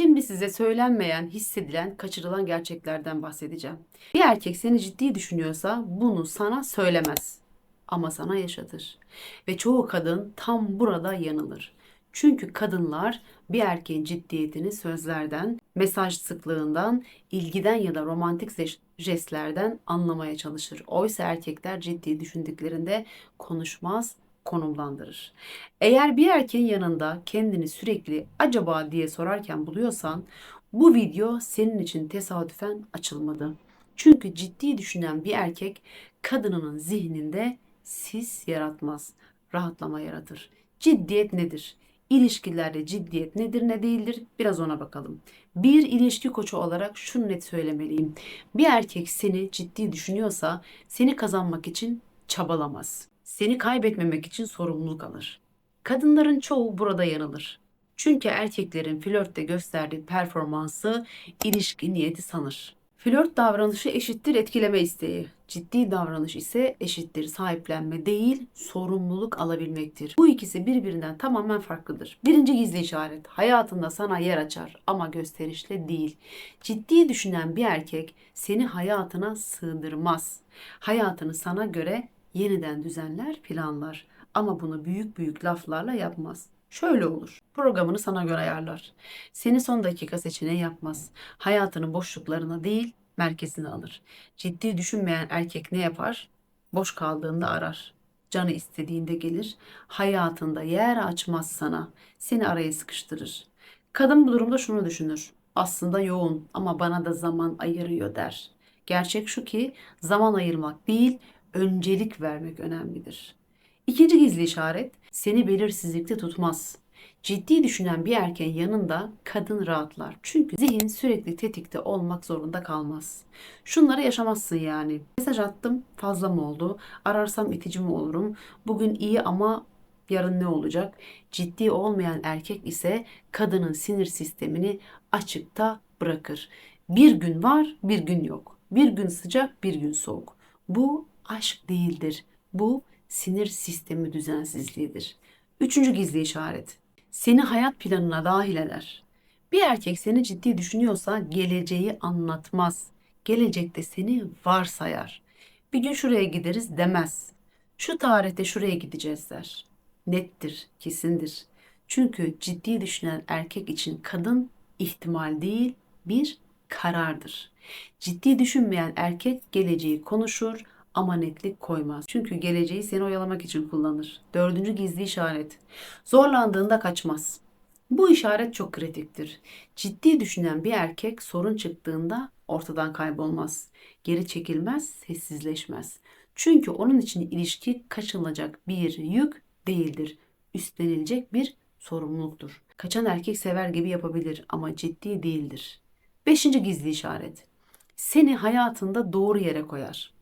Şimdi size söylenmeyen, hissedilen, kaçırılan gerçeklerden bahsedeceğim. Bir erkek seni ciddi düşünüyorsa bunu sana söylemez ama sana yaşatır. Ve çoğu kadın tam burada yanılır. Çünkü kadınlar bir erkeğin ciddiyetini sözlerden, mesaj sıklığından, ilgiden ya da romantik jestlerden anlamaya çalışır. Oysa erkekler ciddi düşündüklerinde konuşmaz, konumlandırır. Eğer bir erkeğin yanında kendini sürekli acaba diye sorarken buluyorsan bu video senin için tesadüfen açılmadı. Çünkü ciddi düşünen bir erkek kadınının zihninde sis yaratmaz, rahatlama yaratır. Ciddiyet nedir? İlişkilerde ciddiyet nedir ne değildir? Biraz ona bakalım. Bir ilişki koçu olarak şunu net söylemeliyim. Bir erkek seni ciddi düşünüyorsa seni kazanmak için çabalamaz. Seni kaybetmemek için sorumluluk alır. Kadınların çoğu burada yanılır. Çünkü erkeklerin flörtte gösterdiği performansı ilişki niyeti sanır. Flört davranışı eşittir etkileme isteği. Ciddi davranış ise eşittir sahiplenme değil, sorumluluk alabilmektir. Bu ikisi birbirinden tamamen farklıdır. Birinci gizli işaret, hayatında sana yer açar ama gösterişle değil. Ciddi düşünen bir erkek seni hayatına sığdırmaz. Hayatını sana göre yeniden düzenler, planlar. Ama bunu büyük büyük laflarla yapmaz. Şöyle olur. Programını sana göre ayarlar. Seni son dakika seçeneği yapmaz. Hayatının boşluklarına değil, merkezine alır. Ciddi düşünmeyen erkek ne yapar? Boş kaldığında arar. Canı istediğinde gelir. Hayatında yer açmaz sana. Seni araya sıkıştırır. Kadın bu durumda şunu düşünür. Aslında yoğun ama bana da zaman ayırıyor der. Gerçek şu ki zaman ayırmak değil, öncelik vermek önemlidir. İkinci gizli işaret seni belirsizlikte tutmaz. Ciddi düşünen bir erkeğin yanında kadın rahatlar. Çünkü zihin sürekli tetikte olmak zorunda kalmaz. Şunları yaşamazsın yani. Mesaj attım fazla mı oldu? Ararsam itici mi olurum? Bugün iyi ama yarın ne olacak? Ciddi olmayan erkek ise kadının sinir sistemini açıkta bırakır. Bir gün var, bir gün yok. Bir gün sıcak, bir gün soğuk. Bu aşk değildir. Bu sinir sistemi düzensizliğidir. Üçüncü gizli işaret. Seni hayat planına dahil eder. Bir erkek seni ciddi düşünüyorsa geleceği anlatmaz. Gelecekte seni varsayar. Bir gün şuraya gideriz demez. Şu tarihte şuraya gideceğiz der. Nettir, kesindir. Çünkü ciddi düşünen erkek için kadın ihtimal değil bir karardır. Ciddi düşünmeyen erkek geleceği konuşur ama netlik koymaz. Çünkü geleceği seni oyalamak için kullanır. Dördüncü gizli işaret. Zorlandığında kaçmaz. Bu işaret çok kritiktir. Ciddi düşünen bir erkek sorun çıktığında ortadan kaybolmaz. Geri çekilmez, sessizleşmez. Çünkü onun için ilişki kaçınılacak bir yük değildir. Üstlenilecek bir sorumluluktur. Kaçan erkek sever gibi yapabilir ama ciddi değildir. Beşinci gizli işaret. Seni hayatında doğru yere koyar.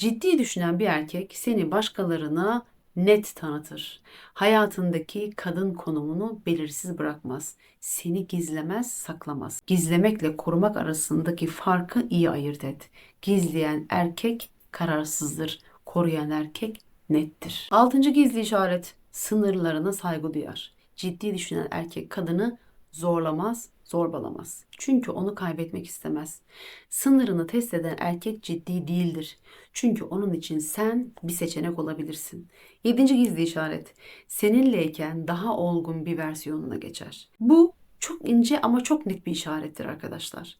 Ciddi düşünen bir erkek seni başkalarına net tanıtır. Hayatındaki kadın konumunu belirsiz bırakmaz. Seni gizlemez, saklamaz. Gizlemekle korumak arasındaki farkı iyi ayırt et. Gizleyen erkek kararsızdır. Koruyan erkek nettir. Altıncı gizli işaret. Sınırlarına saygı duyar. Ciddi düşünen erkek kadını zorlamaz, zorbalamaz. Çünkü onu kaybetmek istemez. Sınırını test eden erkek ciddi değildir. Çünkü onun için sen bir seçenek olabilirsin. Yedinci gizli işaret. Seninleyken daha olgun bir versiyonuna geçer. Bu çok ince ama çok net bir işarettir arkadaşlar.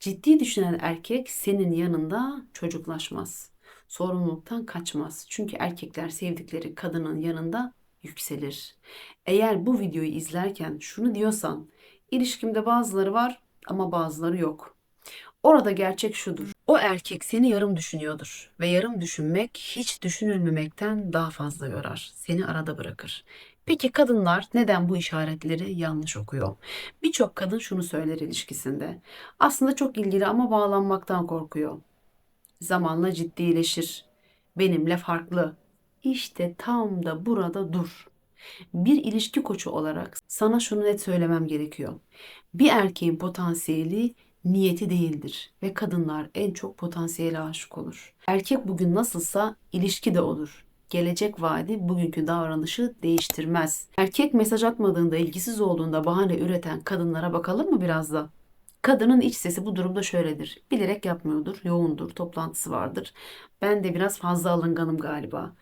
Ciddi düşünen erkek senin yanında çocuklaşmaz. Sorumluluktan kaçmaz. Çünkü erkekler sevdikleri kadının yanında yükselir. Eğer bu videoyu izlerken şunu diyorsan, ilişkimde bazıları var ama bazıları yok. Orada gerçek şudur. O erkek seni yarım düşünüyordur ve yarım düşünmek hiç düşünülmemekten daha fazla yorar. Seni arada bırakır. Peki kadınlar neden bu işaretleri yanlış okuyor? Birçok kadın şunu söyler ilişkisinde. Aslında çok ilgili ama bağlanmaktan korkuyor. Zamanla ciddileşir. Benimle farklı. İşte tam da burada dur. Bir ilişki koçu olarak sana şunu net söylemem gerekiyor. Bir erkeğin potansiyeli niyeti değildir ve kadınlar en çok potansiyele aşık olur. Erkek bugün nasılsa ilişki de olur. gelecek vaadi bugünkü davranışı değiştirmez. Erkek mesaj atmadığında, ilgisiz olduğunda bahane üreten kadınlara bakalım mı biraz da? Kadının iç sesi bu durumda şöyledir. Bilerek yapmıyordur, yoğundur, toplantısı vardır. Ben de biraz fazla alınganım galiba.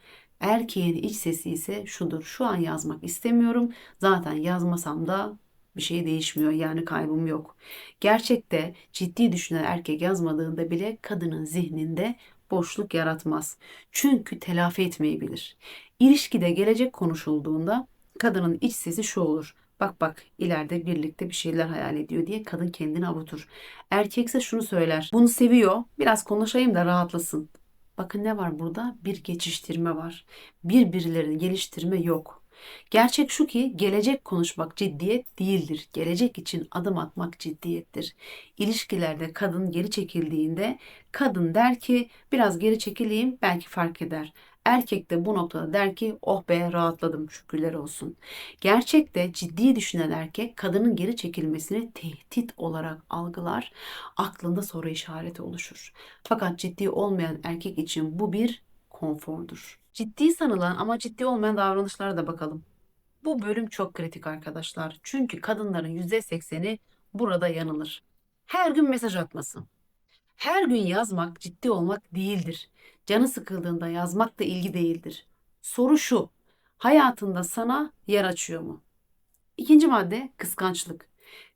Erkeğin iç sesi ise şudur. Şu an yazmak istemiyorum. Zaten yazmasam da bir şey değişmiyor. Yani kaybım yok. Gerçekte ciddi düşünen erkek yazmadığında bile kadının zihninde boşluk yaratmaz. Çünkü telafi etmeyi bilir. İlişkide gelecek konuşulduğunda kadının iç sesi şu olur. Bak bak ileride birlikte bir şeyler hayal ediyor diye kadın kendini avutur. Erkekse şunu söyler. Bunu seviyor. Biraz konuşayım da rahatlasın. Bakın ne var burada? Bir geçiştirme var. Birbirlerini geliştirme yok. Gerçek şu ki gelecek konuşmak ciddiyet değildir. Gelecek için adım atmak ciddiyettir. İlişkilerde kadın geri çekildiğinde kadın der ki biraz geri çekileyim belki fark eder. Erkek de bu noktada der ki oh be rahatladım şükürler olsun. Gerçekte ciddi düşünen erkek kadının geri çekilmesini tehdit olarak algılar. Aklında soru işareti oluşur. Fakat ciddi olmayan erkek için bu bir konfordur. Ciddi sanılan ama ciddi olmayan davranışlara da bakalım. Bu bölüm çok kritik arkadaşlar. Çünkü kadınların %80'i burada yanılır. Her gün mesaj atması. Her gün yazmak ciddi olmak değildir. Canı sıkıldığında yazmak da ilgi değildir. Soru şu. Hayatında sana yer açıyor mu? İkinci madde kıskançlık.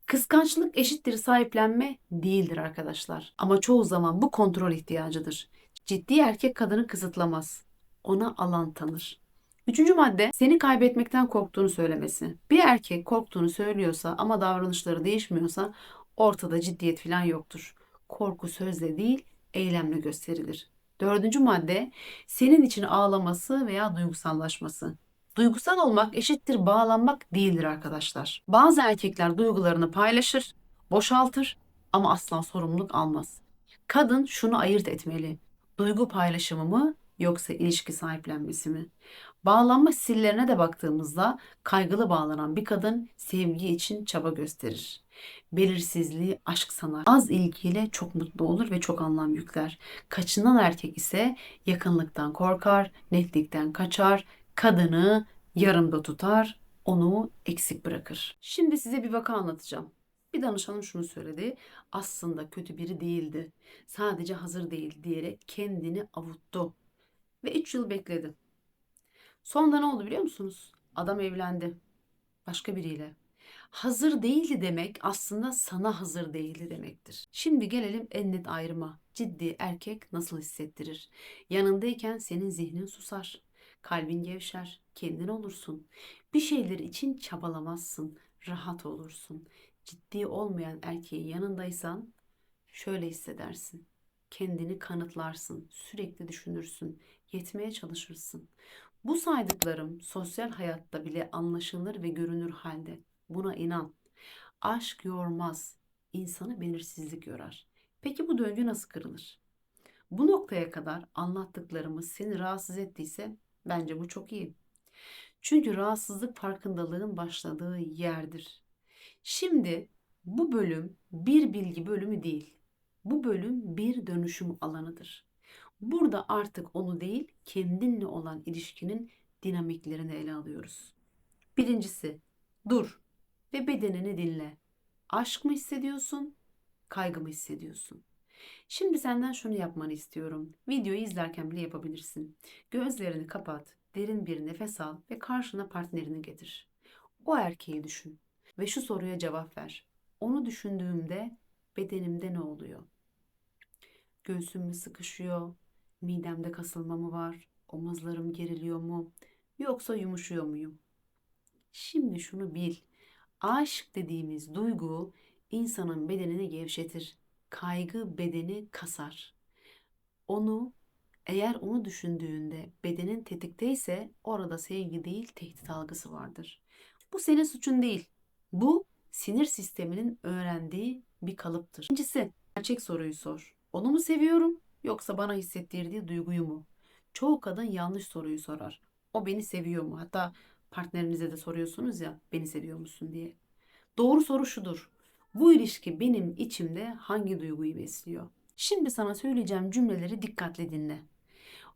Kıskançlık eşittir sahiplenme değildir arkadaşlar. Ama çoğu zaman bu kontrol ihtiyacıdır. Ciddi erkek kadını kısıtlamaz. Ona alan tanır. Üçüncü madde seni kaybetmekten korktuğunu söylemesi. Bir erkek korktuğunu söylüyorsa ama davranışları değişmiyorsa ortada ciddiyet falan yoktur. Korku sözle değil eylemle gösterilir. Dördüncü madde senin için ağlaması veya duygusallaşması. Duygusal olmak eşittir bağlanmak değildir arkadaşlar. Bazı erkekler duygularını paylaşır, boşaltır ama asla sorumluluk almaz. Kadın şunu ayırt etmeli. Duygu paylaşımı mı yoksa ilişki sahiplenmesi mi? Bağlanma stillerine de baktığımızda kaygılı bağlanan bir kadın sevgi için çaba gösterir. Belirsizliği aşk sanar. Az ilgiyle çok mutlu olur ve çok anlam yükler. Kaçınan erkek ise yakınlıktan korkar, netlikten kaçar, kadını yarımda tutar, onu eksik bırakır. Şimdi size bir vaka anlatacağım. Bir danışanım şunu söyledi. Aslında kötü biri değildi. Sadece hazır değil diyerek kendini avuttu. Ve 3 yıl bekledi. Sonunda ne oldu biliyor musunuz? Adam evlendi. Başka biriyle. Hazır değildi demek aslında sana hazır değildi demektir. Şimdi gelelim en net ayrıma. Ciddi erkek nasıl hissettirir? Yanındayken senin zihnin susar. Kalbin gevşer. Kendin olursun. Bir şeyler için çabalamazsın. Rahat olursun. Ciddi olmayan erkeğin yanındaysan şöyle hissedersin. Kendini kanıtlarsın. Sürekli düşünürsün. Yetmeye çalışırsın. Bu saydıklarım sosyal hayatta bile anlaşılır ve görünür halde. Buna inan. Aşk yormaz. İnsanı belirsizlik yorar. Peki bu döngü nasıl kırılır? Bu noktaya kadar anlattıklarımız seni rahatsız ettiyse bence bu çok iyi. Çünkü rahatsızlık farkındalığın başladığı yerdir. Şimdi bu bölüm bir bilgi bölümü değil. Bu bölüm bir dönüşüm alanıdır. Burada artık onu değil, kendinle olan ilişkinin dinamiklerini ele alıyoruz. Birincisi, dur ve bedenini dinle. Aşk mı hissediyorsun, kaygı mı hissediyorsun? Şimdi senden şunu yapmanı istiyorum. Videoyu izlerken bile yapabilirsin. Gözlerini kapat, derin bir nefes al ve karşına partnerini getir. O erkeği düşün ve şu soruya cevap ver. Onu düşündüğümde bedenimde ne oluyor? Göğsüm mü sıkışıyor? Midemde kasılma mı var? Omuzlarım geriliyor mu? Yoksa yumuşuyor muyum? Şimdi şunu bil. Aşk dediğimiz duygu insanın bedenini gevşetir. Kaygı bedeni kasar. Onu eğer onu düşündüğünde bedenin tetikteyse orada sevgi değil tehdit algısı vardır. Bu senin suçun değil. Bu sinir sisteminin öğrendiği bir kalıptır. İkincisi gerçek soruyu sor. Onu mu seviyorum yoksa bana hissettirdiği duyguyu mu? Çoğu kadın yanlış soruyu sorar. O beni seviyor mu? Hatta partnerinize de soruyorsunuz ya beni seviyor musun diye. Doğru soru şudur. Bu ilişki benim içimde hangi duyguyu besliyor? Şimdi sana söyleyeceğim cümleleri dikkatle dinle.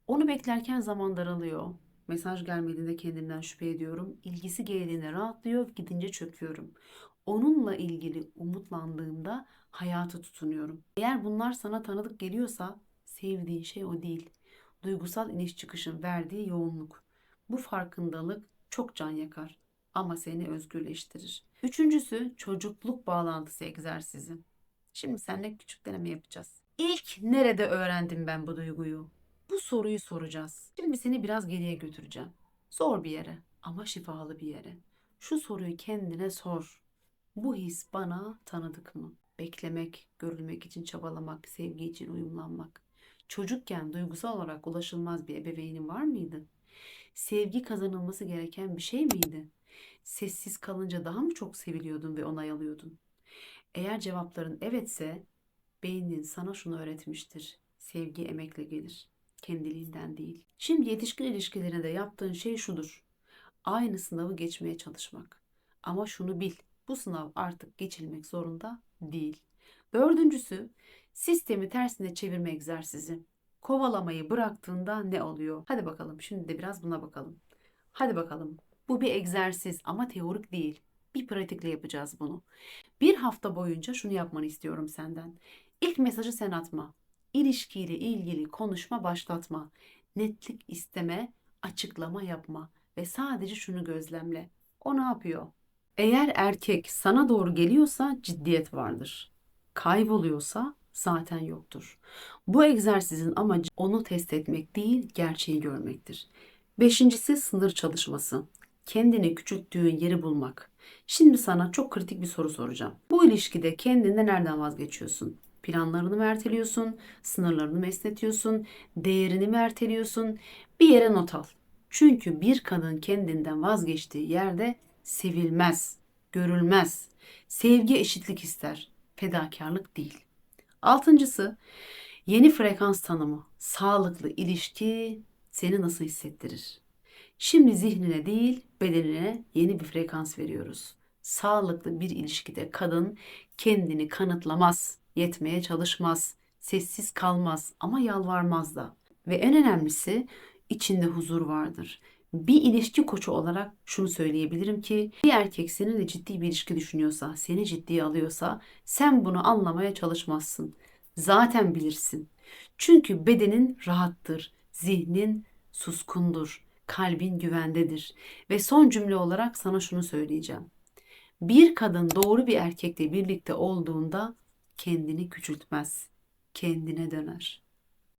Onu beklerken zaman daralıyor. Mesaj gelmediğinde kendimden şüphe ediyorum. İlgisi geldiğinde rahatlıyor, gidince çöküyorum. Onunla ilgili umutlandığımda hayata tutunuyorum. Eğer bunlar sana tanıdık geliyorsa sevdiğin şey o değil. Duygusal iniş çıkışın verdiği yoğunluk. Bu farkındalık çok can yakar ama seni özgürleştirir. Üçüncüsü çocukluk bağlantısı egzersizi. Şimdi seninle küçük deneme yapacağız. İlk nerede öğrendim ben bu duyguyu? Bu soruyu soracağız. Şimdi seni biraz geriye götüreceğim. Zor bir yere ama şifalı bir yere. Şu soruyu kendine sor. Bu his bana tanıdık mı? Beklemek, görülmek için çabalamak, sevgi için uyumlanmak. Çocukken duygusal olarak ulaşılmaz bir ebeveynin var mıydı? Sevgi kazanılması gereken bir şey miydi? Sessiz kalınca daha mı çok seviliyordun ve onay alıyordun? Eğer cevapların evetse, beynin sana şunu öğretmiştir. Sevgi emekle gelir, kendiliğinden değil. Şimdi yetişkin ilişkilerinde yaptığın şey şudur. Aynı sınavı geçmeye çalışmak. Ama şunu bil, bu sınav artık geçilmek zorunda değil. Dördüncüsü, sistemi tersine çevirme egzersizi. Kovalamayı bıraktığında ne oluyor? Hadi bakalım, şimdi de biraz buna bakalım. Hadi bakalım. Bu bir egzersiz ama teorik değil. Bir pratikle yapacağız bunu. Bir hafta boyunca şunu yapmanı istiyorum senden. İlk mesajı sen atma. İlişkiyle ilgili konuşma başlatma. Netlik isteme, açıklama yapma ve sadece şunu gözlemle. O ne yapıyor? Eğer erkek sana doğru geliyorsa ciddiyet vardır. Kayboluyorsa zaten yoktur. Bu egzersizin amacı onu test etmek değil, gerçeği görmektir. Beşincisi sınır çalışması. Kendini küçülttüğün yeri bulmak. Şimdi sana çok kritik bir soru soracağım. Bu ilişkide kendinde nereden vazgeçiyorsun? Planlarını mı erteliyorsun? Sınırlarını mı esnetiyorsun? Değerini mi erteliyorsun? Bir yere not al. Çünkü bir kadın kendinden vazgeçtiği yerde sevilmez, görülmez. Sevgi eşitlik ister, fedakarlık değil. Altıncısı yeni frekans tanımı. Sağlıklı ilişki seni nasıl hissettirir? Şimdi zihnine değil bedenine yeni bir frekans veriyoruz. Sağlıklı bir ilişkide kadın kendini kanıtlamaz, yetmeye çalışmaz, sessiz kalmaz ama yalvarmaz da. Ve en önemlisi içinde huzur vardır. Bir ilişki koçu olarak şunu söyleyebilirim ki bir erkek seninle ciddi bir ilişki düşünüyorsa, seni ciddiye alıyorsa sen bunu anlamaya çalışmazsın. Zaten bilirsin. Çünkü bedenin rahattır, zihnin suskundur, kalbin güvendedir. Ve son cümle olarak sana şunu söyleyeceğim. Bir kadın doğru bir erkekle birlikte olduğunda kendini küçültmez, kendine döner.